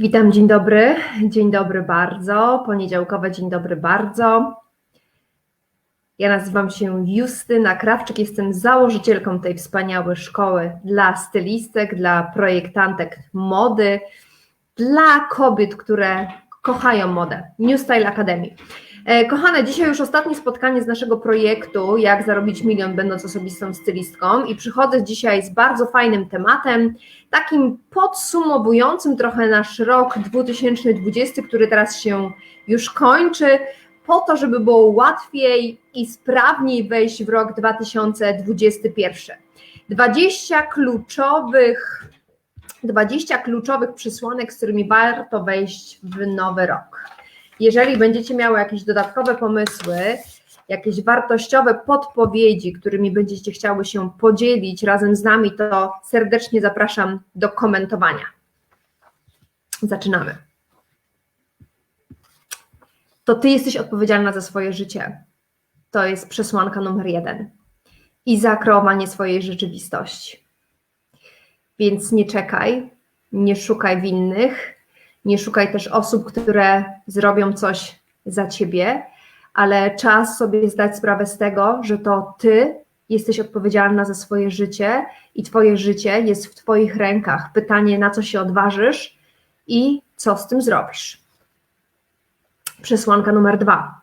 Witam, dzień dobry. Dzień dobry bardzo. Poniedziałkowe dzień dobry bardzo. Ja nazywam się Justyna Krawczyk, jestem założycielką tej wspaniałej szkoły dla stylistek, dla projektantek mody, dla kobiet, które kochają modę. New Style Academy. E, Kochane, dzisiaj już ostatnie spotkanie z naszego projektu Jak zarobić milion będąc osobistą stylistką i przychodzę dzisiaj z bardzo fajnym tematem, takim podsumowującym trochę nasz rok 2020, który teraz się już kończy, po to, żeby było łatwiej i sprawniej wejść w rok 2021. 20 kluczowych 20 kluczowych przesłanek, z którymi warto wejść w nowy rok. Jeżeli będziecie miały jakieś dodatkowe pomysły, jakieś wartościowe podpowiedzi, którymi będziecie chciały się podzielić razem z nami, to serdecznie zapraszam do komentowania. Zaczynamy. To ty jesteś odpowiedzialna za swoje życie. To jest przesłanka numer jeden. I za kreowanie swojej rzeczywistości. Więc nie czekaj, nie szukaj winnych, nie szukaj też osób, które zrobią coś za ciebie, ale czas sobie zdać sprawę z tego, że to ty jesteś odpowiedzialna za swoje życie i twoje życie jest w twoich rękach. Pytanie, na co się odważysz i co z tym zrobisz. Przesłanka numer dwa.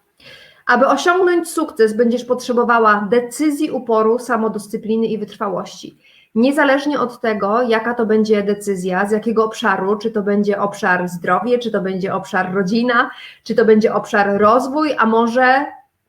Aby osiągnąć sukces, będziesz potrzebowała decyzji, uporu, samodyscypliny i wytrwałości. Niezależnie od tego, jaka to będzie decyzja, z jakiego obszaru, czy to będzie obszar zdrowie, czy to będzie obszar rodzina, czy to będzie obszar rozwój, a może,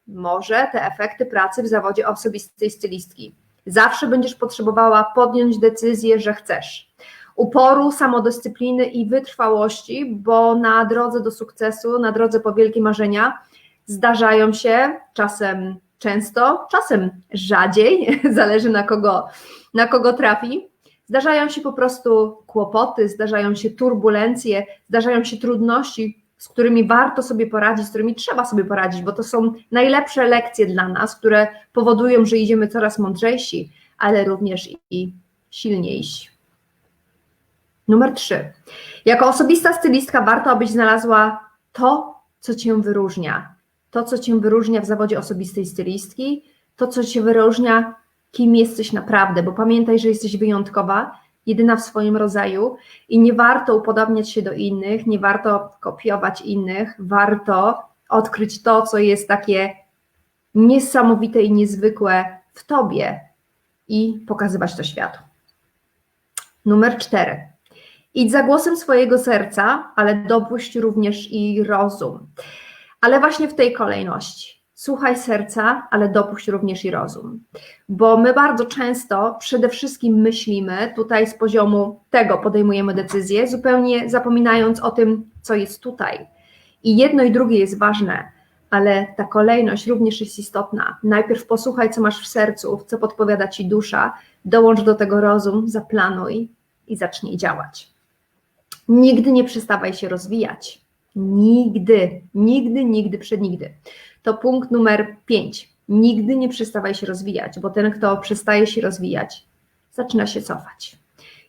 może te efekty pracy w zawodzie osobistej stylistki. Zawsze będziesz potrzebowała podjąć decyzję, że chcesz. Uporu, samodyscypliny i wytrwałości, bo na drodze do sukcesu, na drodze po wielkie marzenia zdarzają się czasem często, czasem rzadziej, zależy na kogo, na kogo trafi. Zdarzają się po prostu kłopoty, zdarzają się turbulencje, zdarzają się trudności, z którymi warto sobie poradzić, z którymi trzeba sobie poradzić, bo to są najlepsze lekcje dla nas, które powodują, że idziemy coraz mądrzejsi, ale również i silniejsi. Numer trzy. Jako osobista stylistka warto, abyś znalazła to, co cię wyróżnia, to, co Cię wyróżnia w zawodzie osobistej stylistki, to, co Cię wyróżnia, kim jesteś naprawdę, bo pamiętaj, że jesteś wyjątkowa, jedyna w swoim rodzaju i nie warto upodobniać się do innych, nie warto kopiować innych, warto odkryć to, co jest takie niesamowite i niezwykłe w Tobie i pokazywać to światu. Numer cztery. Idź za głosem swojego serca, ale dopuść również i rozum ale właśnie w tej kolejności. Słuchaj serca, ale dopuść również i rozum. Bo my bardzo często przede wszystkim myślimy tutaj z poziomu tego podejmujemy decyzję, zupełnie zapominając o tym, co jest tutaj. I jedno i drugie jest ważne, ale ta kolejność również jest istotna. Najpierw posłuchaj, co masz w sercu, co podpowiada ci dusza, dołącz do tego rozum, zaplanuj i zacznij działać. Nigdy nie przestawaj się rozwijać Nigdy, nigdy, nigdy, przednigdy. To punkt numer pięć. Nigdy nie przestawaj się rozwijać, bo ten, kto przestaje się rozwijać, zaczyna się cofać.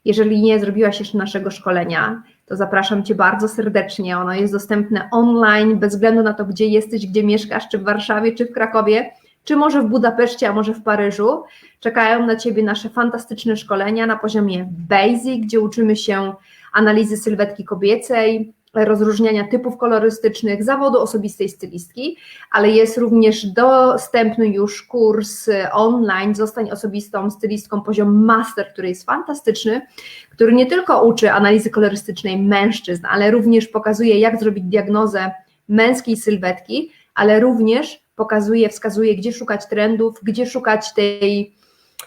Jeżeli nie zrobiłaś jeszcze naszego szkolenia, to zapraszam Cię bardzo serdecznie. Ono jest dostępne online, bez względu na to, gdzie jesteś, gdzie mieszkasz, czy w Warszawie, czy w Krakowie, czy może w Budapeszcie, a może w Paryżu. Czekają na Ciebie nasze fantastyczne szkolenia na poziomie basic, gdzie uczymy się analizy sylwetki kobiecej, rozróżniania typów kolorystycznych, zawodu osobistej stylistki, ale jest również dostępny już kurs online Zostań osobistą stylistką poziom master, który jest fantastyczny, który nie tylko uczy analizy kolorystycznej mężczyzn, ale również pokazuje jak zrobić diagnozę męskiej sylwetki, ale również pokazuje, wskazuje gdzie szukać trendów, gdzie szukać tej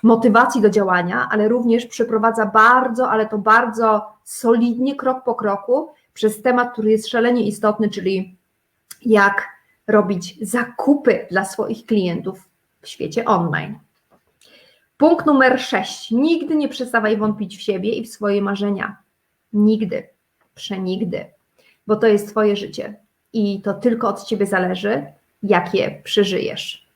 motywacji do działania, ale również przeprowadza bardzo, ale to bardzo solidnie, krok po kroku przez temat, który jest szalenie istotny, czyli jak robić zakupy dla swoich klientów w świecie online. Punkt numer 6. Nigdy nie przestawaj wątpić w siebie i w swoje marzenia. Nigdy, przenigdy, bo to jest Twoje życie i to tylko od Ciebie zależy, jak je przeżyjesz.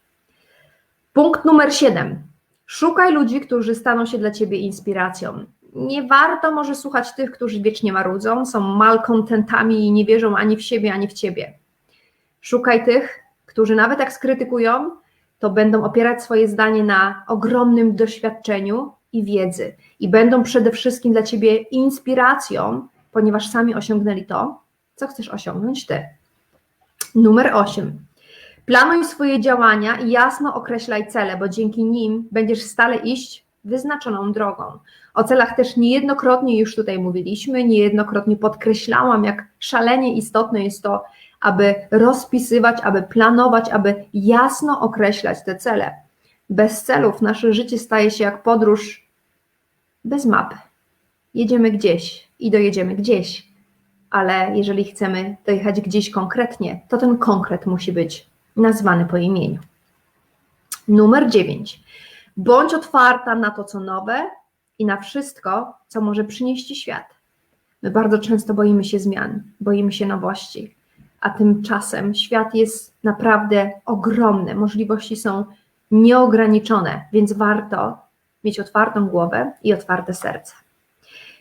Punkt numer 7. Szukaj ludzi, którzy staną się dla Ciebie inspiracją. Nie warto może słuchać tych, którzy wiecznie marudzą, są malkontentami i nie wierzą ani w siebie, ani w ciebie. Szukaj tych, którzy nawet jak skrytykują, to będą opierać swoje zdanie na ogromnym doświadczeniu i wiedzy i będą przede wszystkim dla ciebie inspiracją, ponieważ sami osiągnęli to, co chcesz osiągnąć ty. Numer 8. Planuj swoje działania i jasno określaj cele, bo dzięki nim będziesz stale iść wyznaczoną drogą. O celach też niejednokrotnie już tutaj mówiliśmy, niejednokrotnie podkreślałam, jak szalenie istotne jest to, aby rozpisywać, aby planować, aby jasno określać te cele. Bez celów nasze życie staje się jak podróż bez mapy. Jedziemy gdzieś i dojedziemy gdzieś, ale jeżeli chcemy dojechać gdzieś konkretnie, to ten konkret musi być nazwany po imieniu. Numer 9. Bądź otwarta na to, co nowe i na wszystko, co może przynieść Ci świat. My bardzo często boimy się zmian, boimy się nowości, a tymczasem świat jest naprawdę ogromny, możliwości są nieograniczone, więc warto mieć otwartą głowę i otwarte serce.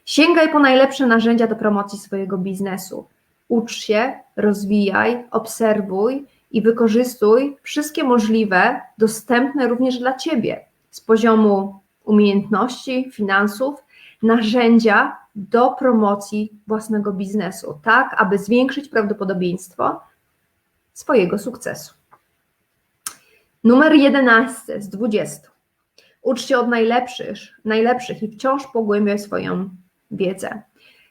Sięgaj po najlepsze narzędzia do promocji swojego biznesu. Ucz się, rozwijaj, obserwuj i wykorzystuj wszystkie możliwe, dostępne również dla Ciebie z poziomu umiejętności, finansów, narzędzia do promocji własnego biznesu, tak aby zwiększyć prawdopodobieństwo swojego sukcesu. Numer 11 z 20. Ucz się od najlepszych, najlepszych i wciąż pogłębiaj swoją wiedzę.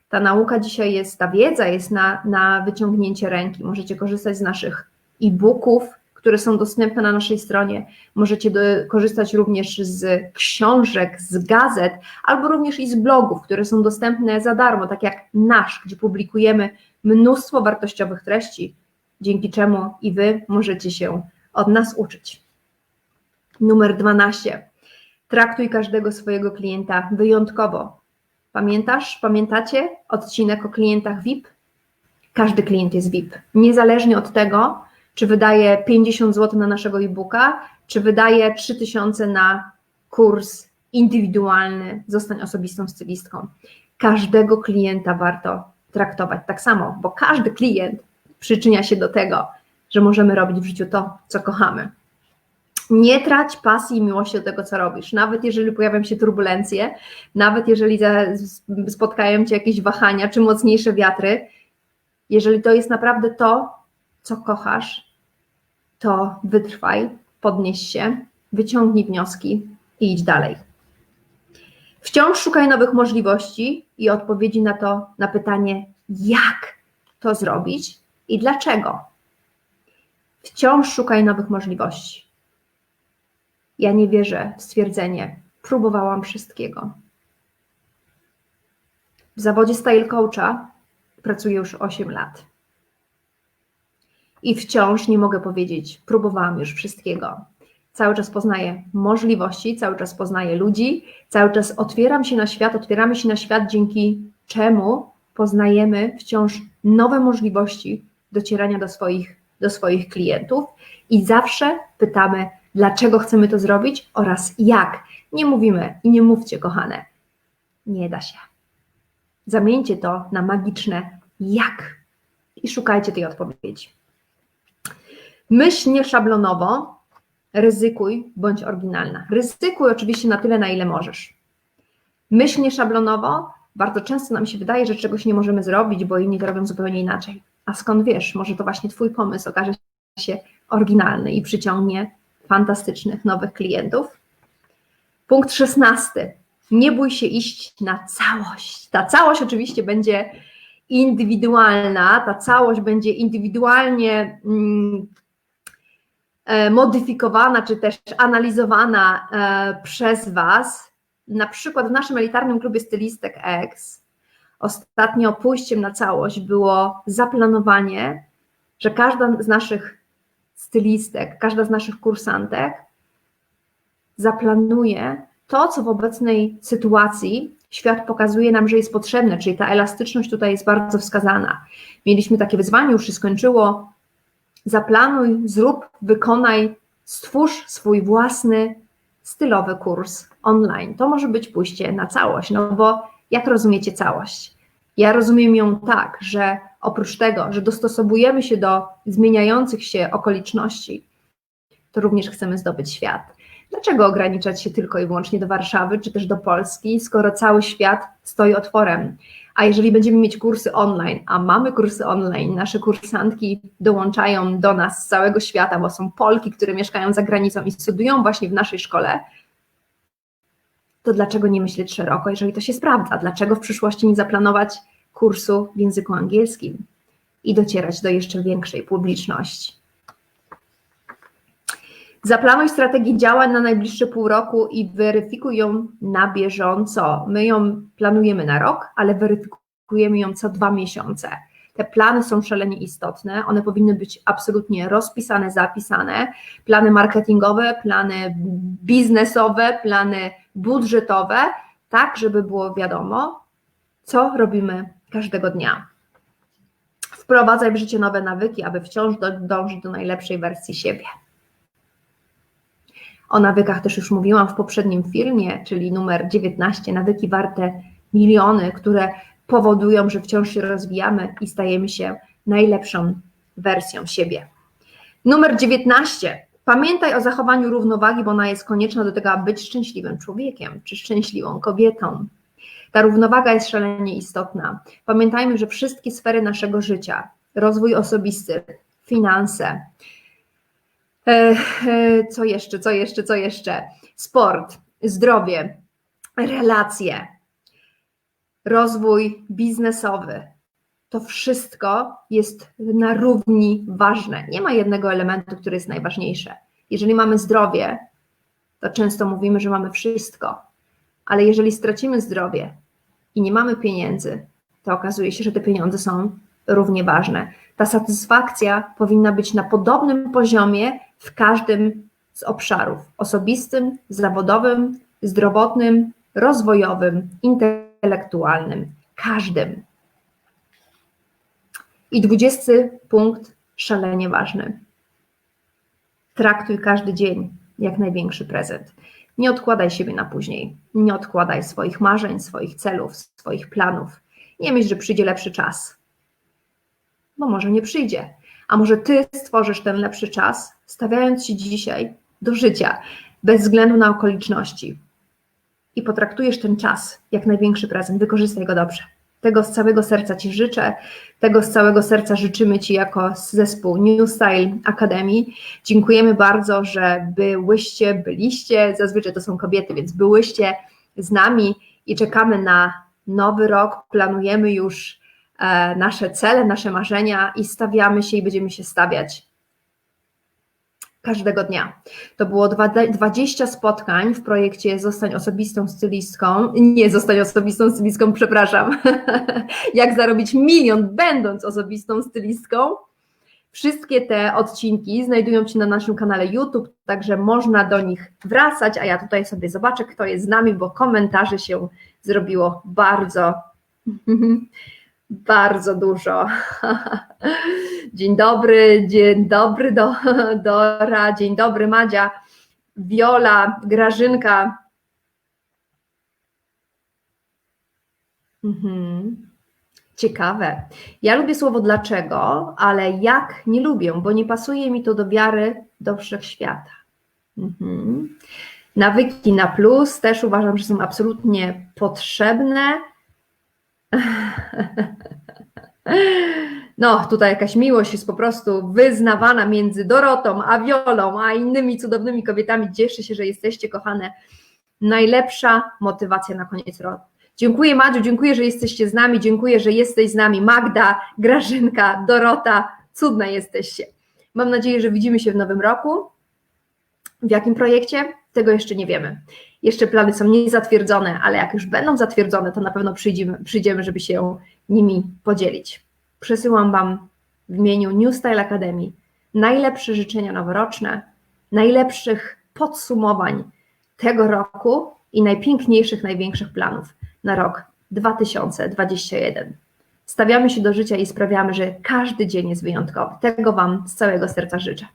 Ta nauka dzisiaj jest, ta wiedza jest na, na wyciągnięcie ręki. Możecie korzystać z naszych e-booków, które są dostępne na naszej stronie. Możecie do, korzystać również z książek, z gazet, albo również i z blogów, które są dostępne za darmo, tak jak nasz, gdzie publikujemy mnóstwo wartościowych treści, dzięki czemu i Wy możecie się od nas uczyć. Numer 12. Traktuj każdego swojego klienta wyjątkowo. Pamiętasz, pamiętacie odcinek o klientach VIP? Każdy klient jest VIP, niezależnie od tego, czy wydaje 50 zł na naszego e-booka, czy wydaje 3000 na kurs indywidualny, zostań osobistą stylistką. Każdego klienta warto traktować tak samo, bo każdy klient przyczynia się do tego, że możemy robić w życiu to, co kochamy. Nie trać pasji i miłości do tego, co robisz. Nawet jeżeli pojawią się turbulencje, nawet jeżeli spotkają cię jakieś wahania czy mocniejsze wiatry, jeżeli to jest naprawdę to, co kochasz, to wytrwaj, podnieś się, wyciągnij wnioski i idź dalej. Wciąż szukaj nowych możliwości i odpowiedzi na to, na pytanie, jak to zrobić i dlaczego. Wciąż szukaj nowych możliwości. Ja nie wierzę w stwierdzenie, próbowałam wszystkiego. W zawodzie style coacha pracuję już 8 lat. I wciąż nie mogę powiedzieć, próbowałam już wszystkiego. Cały czas poznaję możliwości, cały czas poznaję ludzi, cały czas otwieram się na świat, otwieramy się na świat, dzięki czemu poznajemy wciąż nowe możliwości docierania do swoich, do swoich klientów i zawsze pytamy, dlaczego chcemy to zrobić oraz jak. Nie mówimy i nie mówcie, kochane, nie da się. Zamieńcie to na magiczne jak i szukajcie tej odpowiedzi. Myśl nie szablonowo, ryzykuj, bądź oryginalna. Ryzykuj oczywiście na tyle, na ile możesz. Myśl nie szablonowo, bardzo często nam się wydaje, że czegoś nie możemy zrobić, bo inni to robią zupełnie inaczej. A skąd wiesz? Może to właśnie Twój pomysł okaże się oryginalny i przyciągnie fantastycznych nowych klientów. Punkt szesnasty. Nie bój się iść na całość. Ta całość oczywiście będzie indywidualna, ta całość będzie indywidualnie mm, modyfikowana, czy też analizowana e, przez Was. Na przykład w naszym elitarnym klubie stylistek X ostatnio pójściem na całość było zaplanowanie, że każda z naszych stylistek, każda z naszych kursantek zaplanuje to, co w obecnej sytuacji świat pokazuje nam, że jest potrzebne, czyli ta elastyczność tutaj jest bardzo wskazana. Mieliśmy takie wyzwanie, już się skończyło. Zaplanuj, zrób, wykonaj, stwórz swój własny stylowy kurs online. To może być pójście na całość, no bo Jak rozumiecie całość? Ja rozumiem ją tak, że oprócz tego, że dostosowujemy się do zmieniających się okoliczności, to również chcemy zdobyć świat. Dlaczego ograniczać się tylko i wyłącznie do Warszawy czy też do Polski, skoro cały świat stoi otworem? A jeżeli będziemy mieć kursy online, a mamy kursy online, nasze kursantki dołączają do nas z całego świata, bo są Polki, które mieszkają za granicą i studiują właśnie w naszej szkole, to dlaczego nie myśleć szeroko, jeżeli to się sprawdza? Dlaczego w przyszłości nie zaplanować kursu w języku angielskim i docierać do jeszcze większej publiczności? Zaplanuj strategię działań na najbliższe pół roku i weryfikuj ją na bieżąco. My ją planujemy na rok, ale weryfikujemy ją co dwa miesiące. Te plany są szalenie istotne, one powinny być absolutnie rozpisane, zapisane. Plany marketingowe, plany biznesowe, plany budżetowe, tak żeby było wiadomo, co robimy każdego dnia. Wprowadzaj w życie nowe nawyki, aby wciąż dążyć do najlepszej wersji siebie. O nawykach też już mówiłam w poprzednim filmie, czyli numer 19, nawyki warte miliony, które powodują, że wciąż się rozwijamy i stajemy się najlepszą wersją siebie. Numer 19. Pamiętaj o zachowaniu równowagi, bo ona jest konieczna do tego, aby być szczęśliwym człowiekiem czy szczęśliwą kobietą. Ta równowaga jest szalenie istotna. Pamiętajmy, że wszystkie sfery naszego życia, rozwój osobisty, finanse, co jeszcze, co jeszcze, co jeszcze? Sport, zdrowie, relacje, rozwój biznesowy. To wszystko jest na równi ważne. Nie ma jednego elementu, który jest najważniejszy. Jeżeli mamy zdrowie, to często mówimy, że mamy wszystko, ale jeżeli stracimy zdrowie i nie mamy pieniędzy, to okazuje się, że te pieniądze są równie ważne. Ta satysfakcja powinna być na podobnym poziomie w każdym z obszarów osobistym, zawodowym, zdrowotnym, rozwojowym, intelektualnym, każdym. I dwudziesty punkt, szalenie ważny. Traktuj każdy dzień jak największy prezent. Nie odkładaj siebie na później. Nie odkładaj swoich marzeń, swoich celów, swoich planów. Nie myśl, że przyjdzie lepszy czas. Bo może nie przyjdzie. A może ty stworzysz ten lepszy czas, stawiając się dzisiaj do życia, bez względu na okoliczności. I potraktujesz ten czas jak największy prezent, wykorzystaj go dobrze. Tego z całego serca Ci życzę, tego z całego serca życzymy Ci jako zespół New Style Academy. Dziękujemy bardzo, że byłyście, byliście, zazwyczaj to są kobiety, więc byłyście z nami i czekamy na nowy rok. Planujemy już E, nasze cele, nasze marzenia i stawiamy się i będziemy się stawiać każdego dnia. To było 20 spotkań w projekcie Zostań osobistą stylistką. Nie zostań osobistą stylistką, przepraszam. Jak zarobić milion będąc osobistą stylistką. Wszystkie te odcinki znajdują się na naszym kanale YouTube, także można do nich wracać, a ja tutaj sobie zobaczę, kto jest z nami, bo komentarzy się zrobiło bardzo Bardzo dużo. Dzień dobry, dzień dobry do, Dora, dzień dobry Madzia, Wiola, Grażynka. Mhm. Ciekawe. Ja lubię słowo dlaczego, ale jak nie lubię, bo nie pasuje mi to do wiary do wszechświata. Mhm. Nawyki na plus też uważam, że są absolutnie potrzebne No, tutaj jakaś miłość jest po prostu wyznawana między Dorotą a Wiolą, a innymi cudownymi kobietami. Cieszę się, że jesteście kochane. Najlepsza motywacja na koniec roku. Dziękuję Madziu, dziękuję, że jesteście z nami, dziękuję, że jesteś z nami. Magda, Grażynka, Dorota, cudne jesteście. Mam nadzieję, że widzimy się w nowym roku. W jakim projekcie? Tego jeszcze nie wiemy. Jeszcze plany są niezatwierdzone, ale jak już będą zatwierdzone, to na pewno przyjdziemy, przyjdziemy, żeby się nimi podzielić. Przesyłam Wam w imieniu New Style Academy najlepsze życzenia noworoczne, najlepszych podsumowań tego roku i najpiękniejszych, największych planów na rok 2021. Stawiamy się do życia i sprawiamy, że każdy dzień jest wyjątkowy. Tego Wam z całego serca życzę.